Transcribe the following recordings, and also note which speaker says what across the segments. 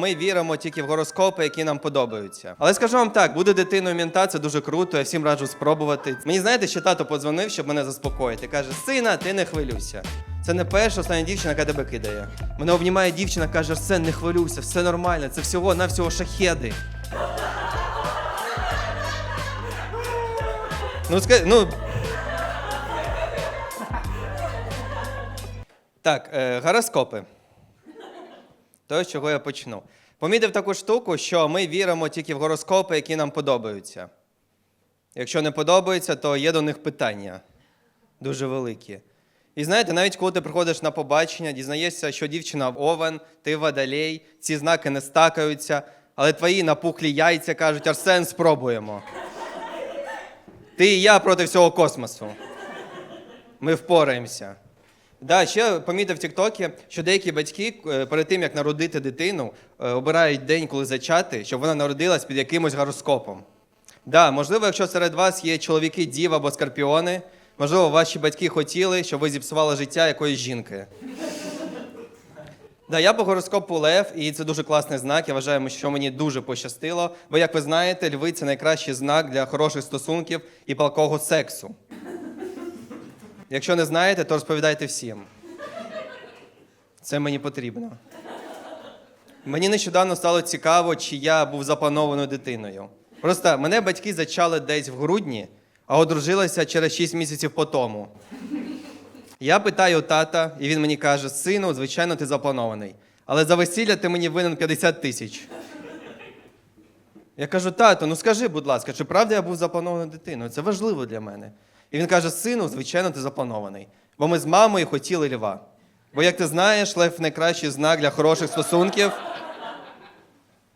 Speaker 1: Ми віримо тільки в гороскопи, які нам подобаються. Але скажу вам так, буде дитиною мента, це дуже круто, я всім раджу спробувати. Мені знаєте, ще тато подзвонив, щоб мене заспокоїти. Каже: сина, ти не хвилюйся. Це не перша остання дівчина, яка тебе кидає. Мене обнімає дівчина, каже: Арсен, не хвилюйся, все нормально, це всього навсього шахеди. Ну, ска... ну. Так, е, гороскопи. То, з чого я почну. Помітив таку штуку, що ми віримо тільки в гороскопи, які нам подобаються. Якщо не подобаються, то є до них питання дуже великі. І знаєте, навіть коли ти приходиш на побачення, дізнаєшся, що дівчина овен, ти водолей, ці знаки не стакаються, але твої напухлі яйця кажуть, Арсен, спробуємо. Ти і я проти всього космосу. Ми впораємося. Да, ще помітив в Тіктокі, що деякі батьки е, перед тим, як народити дитину, е, обирають день, коли зачати, щоб вона народилась під якимось гороскопом. Да, можливо, якщо серед вас є чоловіки, дів або скорпіони, можливо, ваші батьки хотіли, щоб ви зіпсували життя якоїсь жінки. Да, я по гороскопу Лев, і це дуже класний знак. Я вважаю, що мені дуже пощастило. Бо, як ви знаєте, льви це найкращий знак для хороших стосунків і палкого сексу. Якщо не знаєте, то розповідайте всім. Це мені потрібно. Мені нещодавно стало цікаво, чи я був запланованою дитиною. Просто мене батьки зачали десь в грудні, а одружилися через 6 місяців по тому. Я питаю тата, і він мені каже: сину, звичайно, ти запланований. Але за весілля ти мені винен 50 тисяч. Я кажу, тато, ну скажи, будь ласка, чи правда я був запланованою дитиною? Це важливо для мене. І він каже: сину, звичайно, ти запланований. Бо ми з мамою хотіли льва. Бо, як ти знаєш, лев найкращий знак для хороших стосунків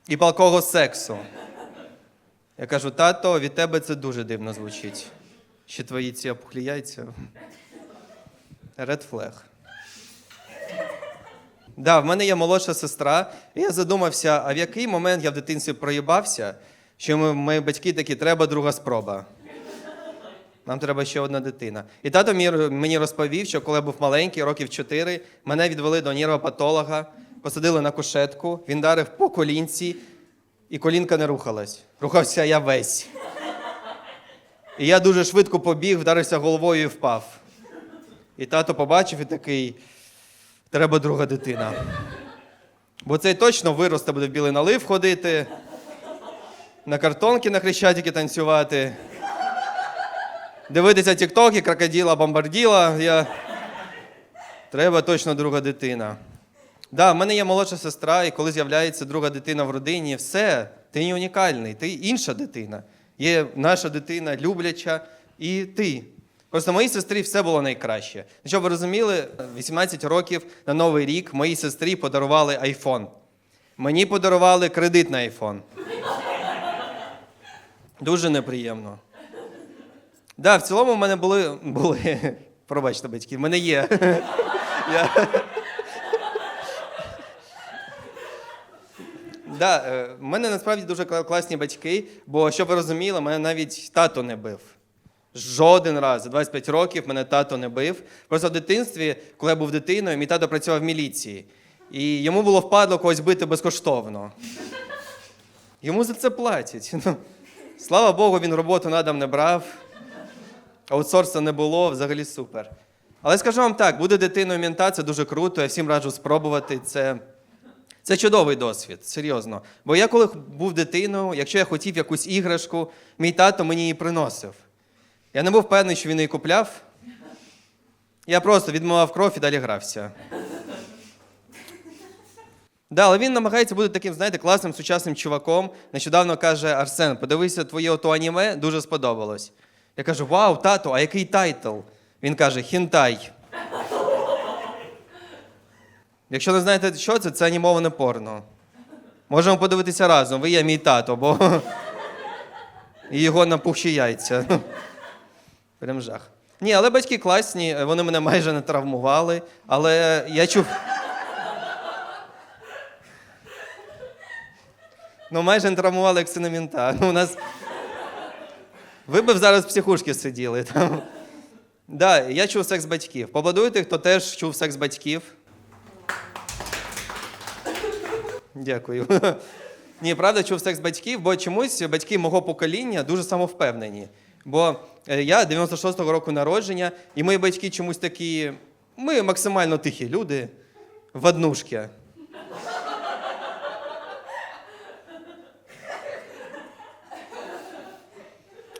Speaker 1: і палкого сексу. Я кажу, тато, від тебе це дуже дивно звучить. Ще твої ці опухлі яйця. Red flag. Да, в мене є молодша сестра, і я задумався, а в який момент я в дитинстві проїбався, що ми, мої батьки такі, треба друга спроба. Нам треба ще одна дитина. І тато мені розповів, що коли я був маленький, років 4, мене відвели до нервопатолога, посадили на кушетку, він дарив по колінці, і колінка не рухалась. Рухався я весь. І я дуже швидко побіг, вдарився головою і впав. І тато побачив і такий: треба друга дитина. Бо цей точно виросте, буде в білий налив ходити, на картонки на хрещатики танцювати дивитися тіктоки, крокодила, бомбарділа. Я... Треба точно друга дитина. Да, в мене є молодша сестра, і коли з'являється друга дитина в родині, все, ти не унікальний, ти інша дитина. Є наша дитина, любляча, і ти. Просто моїй сестрі все було найкраще. Щоб ви розуміли, 18 років на Новий рік моїй сестрі подарували айфон. Мені подарували кредит на айфон. Дуже неприємно. Да, в цілому в мене були. були пробачте, батьки, в мене є. Я... Да, е, в мене насправді дуже кла- класні батьки, бо щоб ви розуміли, мене навіть тато не бив. Жоден раз за 25 років мене тато не бив. Просто в дитинстві, коли я був дитиною, мій тато працював в міліції. І йому було впадло когось бити безкоштовно. Йому за це платять. Ну, слава Богу, він роботу на дом не брав. Аутсорсу не було, взагалі супер. Але скажу вам так, буде дитиною мента, це дуже круто, я всім раджу спробувати. Це, це чудовий досвід, серйозно. Бо я коли був дитиною, якщо я хотів якусь іграшку, мій тато мені її приносив. Я не був певний, що він її купляв. Я просто відмивав кров і далі грався. Да, але він намагається бути таким, знаєте, класним сучасним чуваком. Нещодавно каже Арсен, подивися твоє ото аніме, дуже сподобалось. Я кажу: Вау, тато, а який тайтл? Він каже: Хінтай. Якщо не знаєте, що це, це анімоване порно. Можемо подивитися разом. Ви є мій тато, бо і його напухші яйця. Прям жах. Ні, але батьки класні, вони мене майже не травмували, але я чув. Ну, майже не травмували як сина мінта. Ну, у нас... Ви б зараз в психушці сиділи. Там. Да, я чув секс батьків. Побладуйте, хто теж чув секс батьків. Дякую. Ні, правда, чув секс батьків, бо чомусь батьки мого покоління дуже самовпевнені. Бо е, я 96-го року народження, і мої батьки чомусь такі. Ми максимально тихі люди, в однушки.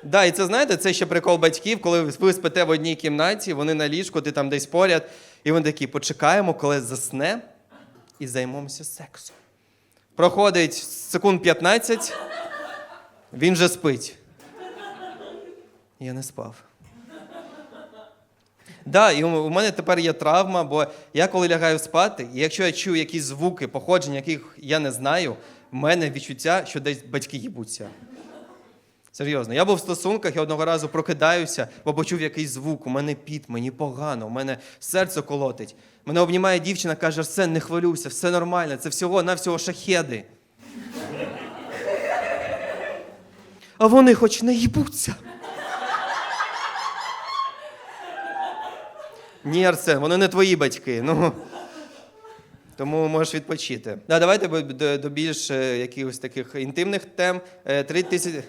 Speaker 1: Да, і це знаєте, це ще прикол батьків, коли ви спите в одній кімнаті, вони на ліжку, ти там десь поряд, і вони такі, почекаємо, коли засне, і займемося сексом. Проходить секунд 15, він вже спить. Я не спав. Да, і у мене тепер є травма, бо я коли лягаю спати, і якщо я чую якісь звуки, походження, яких я не знаю, в мене відчуття, що десь батьки їбуться. Серйозно, я був в стосунках, я одного разу прокидаюся, бо почув якийсь звук, у мене піт, мені погано, у мене серце колотить. Мене обнімає дівчина, каже, Арсен, не хвилюйся, все нормально, це всього-навсього шахеди. А вони хоч не їбуться. Ні, Арсен, вони не твої батьки. Ну, тому можеш відпочити. Да, давайте до, до більш е, якихось таких інтимних тем. Е, Три тисячі.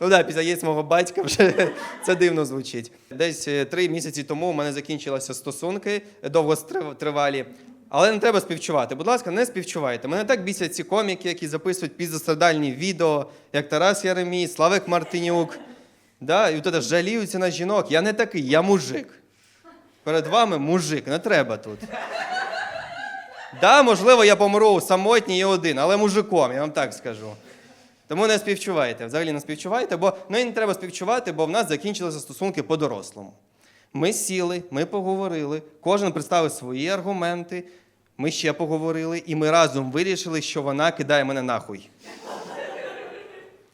Speaker 1: Ну після є мого батька вже це дивно звучить. Десь е, три місяці тому у мене закінчилися стосунки довготривалі. Але не треба співчувати. Будь ласка, не співчувайте. Мене так бісять ці коміки, які записують піздострадальні відео, як Тарас Яремій, Славик Мартинюк. Да, і от жаліються на жінок. Я не такий, я мужик. Перед вами мужик, не треба тут. Да, можливо, я помру самотній і один, але мужиком, я вам так скажу. Тому не співчувайте, взагалі не співчувайте, бо ну і не треба співчувати, бо в нас закінчилися стосунки по-дорослому. Ми сіли, ми поговорили, кожен представив свої аргументи, ми ще поговорили, і ми разом вирішили, що вона кидає мене нахуй.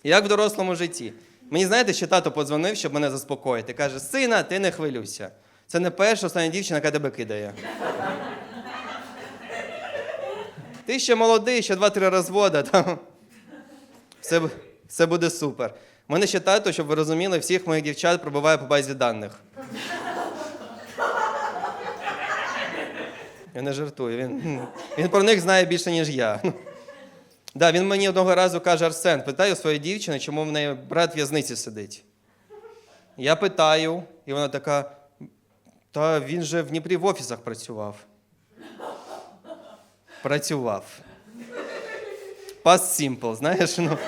Speaker 1: Як в дорослому житті. Мені знаєте, ще тато подзвонив, щоб мене заспокоїти. Каже: сина, ти не хвилюйся. Це не перша остання дівчина, яка тебе кидає. Ти ще молодий, ще два-три розвода. Все, все буде супер. У мене ще тато, щоб ви розуміли, всіх моїх дівчат пробиває по базі даних. Я не жартую. Він, він про них знає більше, ніж я. Да, він мені одного разу каже: Арсен, питаю своєї дівчини, чому в неї брат в в'язниці сидить. Я питаю, і вона така: та він же в Дніпрі в офісах працював. Працював. Past simple, знаєш? Ну.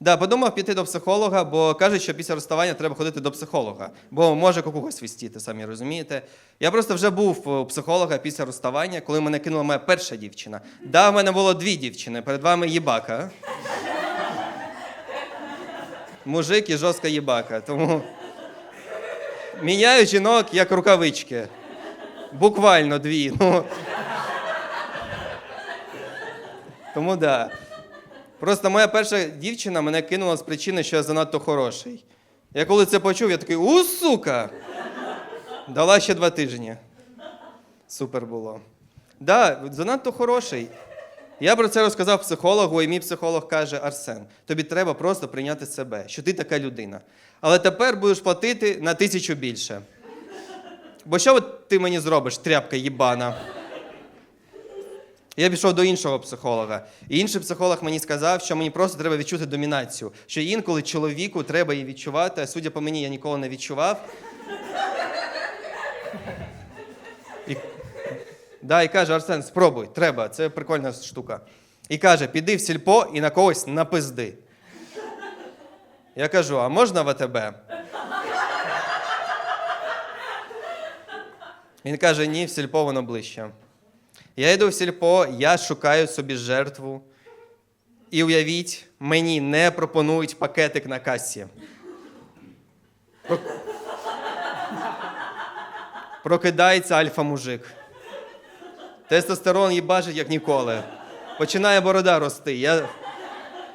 Speaker 1: Да, подумав піти до психолога, бо кажуть, що після розставання треба ходити до психолога, бо може когось свістіти, самі розумієте. Я просто вже був у психолога після розставання, коли мене кинула моя перша дівчина. Да, в мене було дві дівчини, перед вами їбака. Мужик і жорстка їбака. Тому міняю жінок як рукавички. Буквально дві. Ну. Тому. Да. Просто моя перша дівчина мене кинула з причини, що я занадто хороший. Я коли це почув, я такий у сука! Дала ще два тижні. Супер було. Да, занадто хороший. Я про це розказав психологу, і мій психолог каже: Арсен, тобі треба просто прийняти себе, що ти така людина. Але тепер будеш платити на тисячу більше. Бо що ти мені зробиш, тряпка їбана? Я пішов до іншого психолога. І інший психолог мені сказав, що мені просто треба відчути домінацію. Що інколи чоловіку треба її відчувати, а судя по мені, я ніколи не відчував. І, да, і каже, Арсен, спробуй, треба, це прикольна штука. І каже, піди в сільпо і на когось напизди. Я кажу, а можна в АТБ? Він каже, ні, в сільпо воно ближче. Я йду в сільпо, я шукаю собі жертву. І уявіть, мені не пропонують пакетик на касі. Прокидається альфа-мужик. Тестостерон їбачить, як ніколи. Починає борода рости. Я,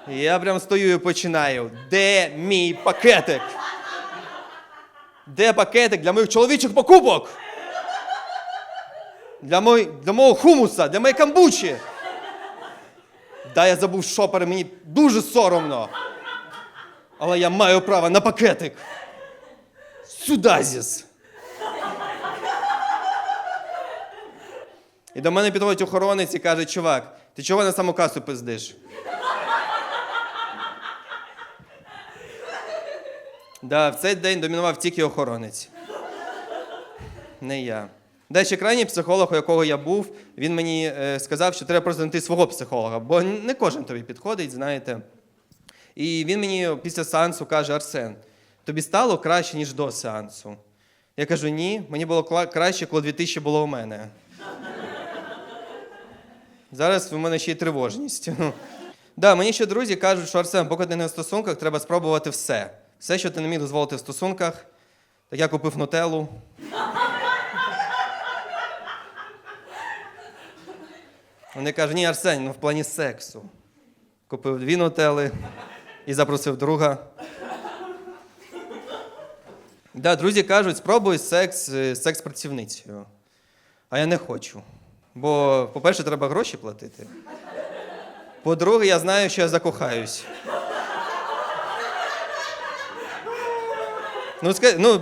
Speaker 1: я прям стою і починаю. Де мій пакетик? Де пакетик для моїх чоловічих покупок? Для, мой, для мого хумуса, для моєї камбучі. Да, я забув шопер, мені дуже соромно. Але я маю право на пакетик. Сюдазіс. І до мене підходить охоронець і каже: чувак, ти чого на саму касу пиздиш? Да, в цей день домінував тільки охоронець. Не я. Ще крайній психолог, у якого я був, він мені е, сказав, що треба просто знайти свого психолога, бо не кожен тобі підходить, знаєте. І він мені після сеансу каже: Арсен, тобі стало краще, ніж до сеансу. Я кажу, ні, мені було краще, коли 2000 було у мене. Зараз у мене ще й тривожність. Да, мені ще друзі кажуть, що Арсен, поки ти не в стосунках, треба спробувати все. Все, що ти не міг дозволити в стосунках. Так я купив нутеллу. Вони кажуть, ні, Арсень, ну в плані сексу. Купив дві нутели і запросив друга. Да, друзі кажуть, спробуй секс з секс-працівницею. А я не хочу. Бо, по-перше, треба гроші платити. По-друге, я знаю, що я закохаюсь. Ну, ска... ну.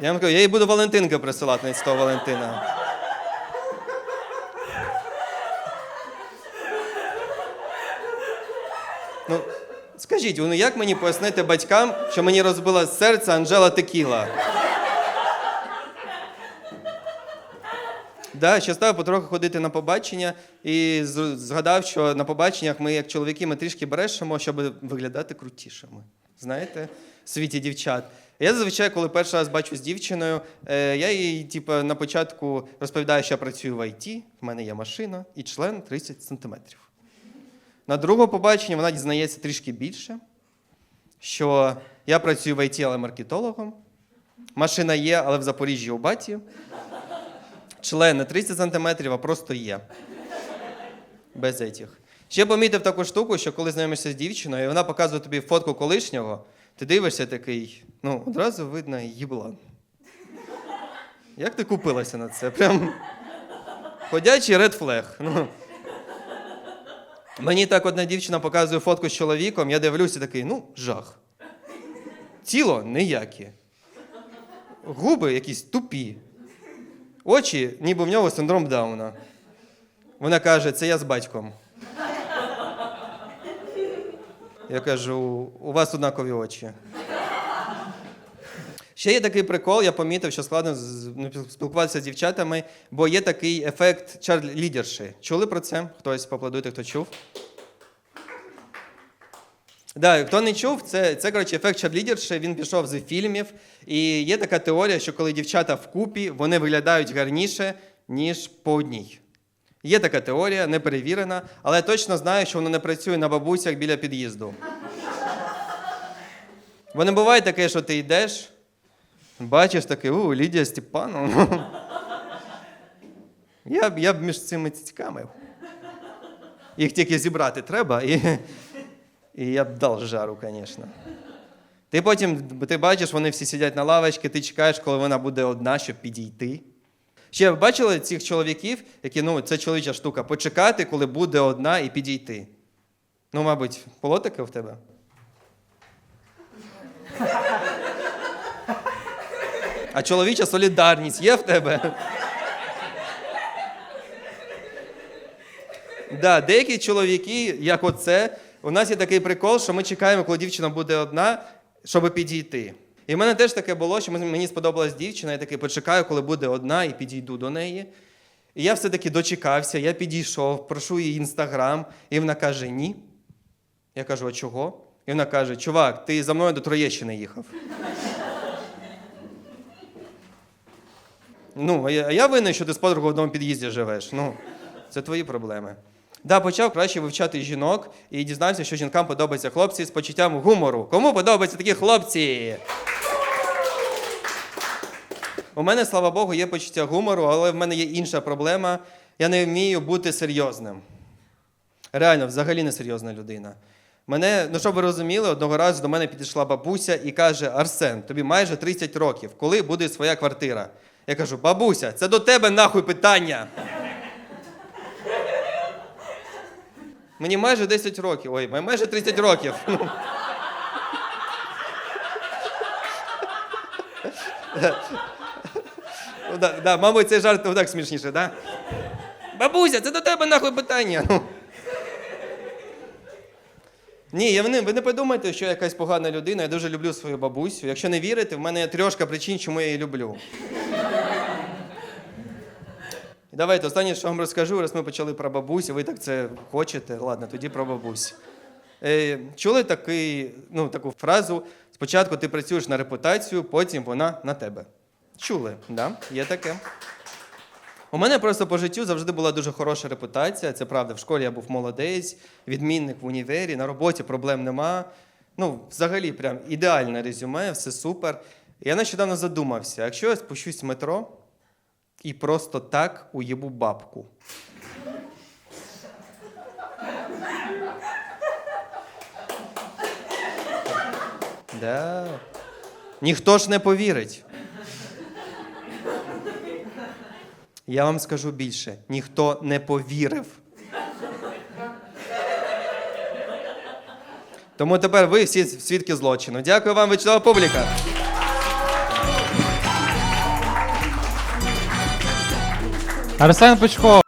Speaker 1: Я вам кажу, я їй буду Валентинка присилати на того Валентина. Ну, скажіть, ну як мені пояснити батькам, що мені розбила серце Анжела Текіла? Да, ще став потроху ходити на побачення і згадав, що на побаченнях ми, як чоловіки, ми трішки брешемо, щоб виглядати крутішими. Знаєте, в світі дівчат. Я зазвичай, коли перший раз бачу з дівчиною, е, я їй, типу, на початку розповідаю, що я працюю в ІТ, в мене є машина і член 30 сантиметрів. На другому побаченні вона дізнається трішки більше, що я працюю в ІТ, але маркетологом. Машина є, але в Запоріжжі у баті. Член не 30 сантиметрів, а просто є. Без этих. Ще помітив таку штуку, що коли знайомишся з дівчиною, і вона показує тобі фотку колишнього, ти дивишся такий, ну, одразу видно їблан. Як ти купилася на це? Прям ходячий ред флег. Ну. Мені так одна дівчина показує фотку з чоловіком, я дивлюся такий, ну, жах. Тіло ніяке. Губи якісь тупі. Очі, ніби в нього синдром Дауна. Вона каже, це я з батьком. Я кажу, у вас однакові очі. Ще є такий прикол, я помітив, що складно ну, спілкуватися з дівчатами, бо є такий ефект чарлідерші. Чули про це? Хтось поаплодуйте, хто чув. Да, хто не чув, це, це коротше, ефект чарлідерші, він пішов з фільмів. І є така теорія, що коли дівчата вкупі, вони виглядають гарніше, ніж по одній. Є така теорія, не але я точно знаю, що вона не працює на бабусях біля під'їзду. Бо не буває таке, що ти йдеш, бачиш таке, у, Лідія Степановна. Я б, я б між цими цицьками. Їх тільки зібрати треба, і, і я б дав жару, звісно. Ти потім ти бачиш, вони всі сидять на лавочці, ти чекаєш, коли вона буде одна, щоб підійти. Ще ви бачили цих чоловіків, які, ну, це чоловіча штука, почекати, коли буде одна і підійти. Ну, мабуть, було таке в тебе? А чоловіча солідарність є в тебе? Да, деякі чоловіки, як оце, у нас є такий прикол, що ми чекаємо, коли дівчина буде одна, щоб підійти. І в мене теж таке було, що мені сподобалась дівчина, я такий почекаю, коли буде одна, і підійду до неї. І я все-таки дочекався, я підійшов, прошу її інстаграм, і вона каже: ні. Я кажу, а чого? І вона каже: Чувак, ти за мною до Троєщини їхав. Ну, а я, винен, що ти з подругою в одному під'їзді живеш. Ну, це твої проблеми. Да, почав краще вивчати жінок і дізнався, що жінкам подобаються хлопці з почуттям гумору. Кому подобаються такі хлопці? У мене, слава Богу, є почуття гумору, але в мене є інша проблема. Я не вмію бути серйозним. Реально, взагалі не серйозна людина. Мене, ну щоб ви розуміли, одного разу до мене підійшла бабуся і каже: Арсен, тобі майже 30 років, коли буде своя квартира? Я кажу, бабуся, це до тебе нахуй питання. Мені майже 10 років. Ой, майже 30 років. Да, да, мабуть, цей жарт так смішніше, да? Бабуся, це до тебе нахуй питання. Ну. Ні, я не, ви не подумайте, що я якась погана людина. Я дуже люблю свою бабусю. Якщо не вірите, в мене є трьошка причин, чому я її люблю. Давайте останнє, що вам розкажу, раз ми почали про бабусю, ви так це хочете. Ладно, тоді про бабусю. Е, чули такий, ну, таку фразу: спочатку ти працюєш на репутацію, потім вона на тебе. Чули, да? Є таке. У мене просто по життю завжди була дуже хороша репутація. Це правда. В школі я був молодець, відмінник в універі, на роботі проблем нема. Ну, взагалі, прям ідеальне резюме, все супер. Я нещодавно задумався, якщо я спущусь в метро і просто так уїбу бабку. Да. Ніхто ж не повірить. Я вам скажу більше: ніхто не повірив. Тому тепер ви всі свідки злочину. Дякую вам, вичислова публіка.
Speaker 2: Арсен Пучко.